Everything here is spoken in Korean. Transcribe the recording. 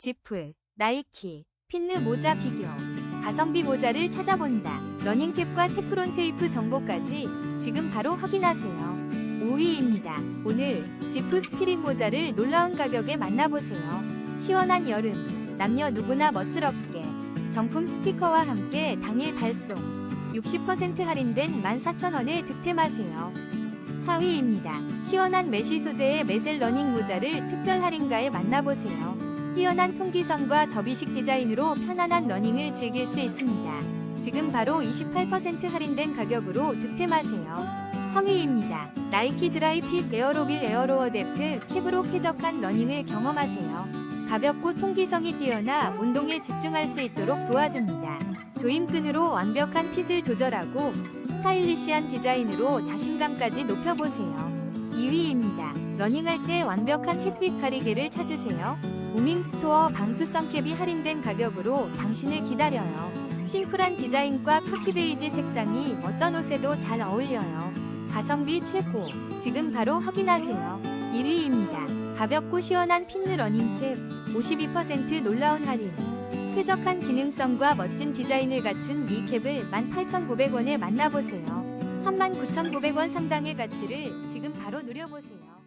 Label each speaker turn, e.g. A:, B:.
A: 지프, 나이키, 핀느 모자 비교, 가성비 모자를 찾아본다. 러닝캡과 테프론 테이프 정보까지 지금 바로 확인하세요. 5위입니다. 오늘 지프 스피릿 모자를 놀라운 가격에 만나보세요. 시원한 여름, 남녀 누구나 멋스럽게 정품 스티커와 함께 당일 발송, 60% 할인된 14,000원에 득템하세요. 4위입니다. 시원한 메쉬 소재의 메셀 러닝 모자를 특별 할인가에 만나보세요. 뛰어난 통기성과 접이식 디자인으로 편안한 러닝을 즐길 수 있습니다. 지금 바로 28% 할인된 가격으로 득템하세요. 3위입니다. 나이키 드라이핏 에어로빌 에어로어 뎁트 캡으로 쾌적한 러닝을 경험하세요. 가볍고 통기성이 뛰어나 운동에 집중할 수 있도록 도와줍니다. 조임끈으로 완벽한 핏을 조절하고 스타일리시한 디자인으로 자신감까지 높여보세요. 2위입니다. 러닝할 때 완벽한 햇빛 가리개를 찾으세요. 무밍스토어 방수성 캡이 할인된 가격으로 당신을 기다려요. 심플한 디자인과 카키 베이지 색상이 어떤 옷에도 잘 어울려요. 가성비 최고. 지금 바로 확인하세요. 1위입니다. 가볍고 시원한 핀느 러닝캡 52% 놀라운 할인. 쾌적한 기능성과 멋진 디자인을 갖춘 이 캡을 18,900원에 만나보세요. 39,900원 상당의 가치를 지금 바로 누려보세요.